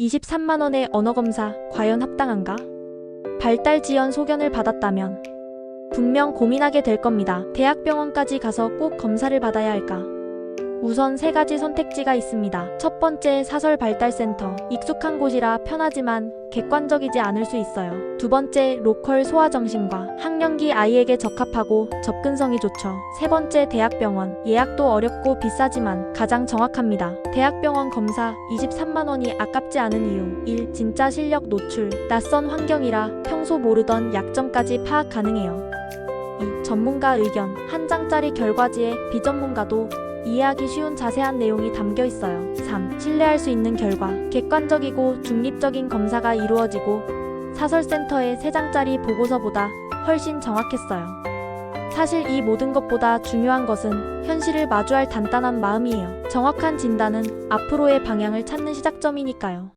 23만원의 언어검사 과연 합당한가? 발달 지연 소견을 받았다면 분명 고민하게 될 겁니다. 대학병원까지 가서 꼭 검사를 받아야 할까? 우선 세 가지 선택지가 있습니다. 첫 번째 사설 발달센터. 익숙한 곳이라 편하지만 객관적이지 않을 수 있어요. 두 번째 로컬 소아정신과. 학령기 아이에게 적합하고 접근성이 좋죠. 세 번째 대학병원. 예약도 어렵고 비싸지만 가장 정확합니다. 대학병원 검사 23만원이 아깝지 않은 이유. 1. 진짜 실력 노출. 낯선 환경이라 평소 모르던 약점까지 파악 가능해요. 2. 전문가 의견. 한 장짜리 결과지에 비전문가도 이해하기 쉬운 자세한 내용이 담겨 있어요. 3. 신뢰할 수 있는 결과. 객관적이고 중립적인 검사가 이루어지고 사설센터의 3장짜리 보고서보다 훨씬 정확했어요. 사실 이 모든 것보다 중요한 것은 현실을 마주할 단단한 마음이에요. 정확한 진단은 앞으로의 방향을 찾는 시작점이니까요.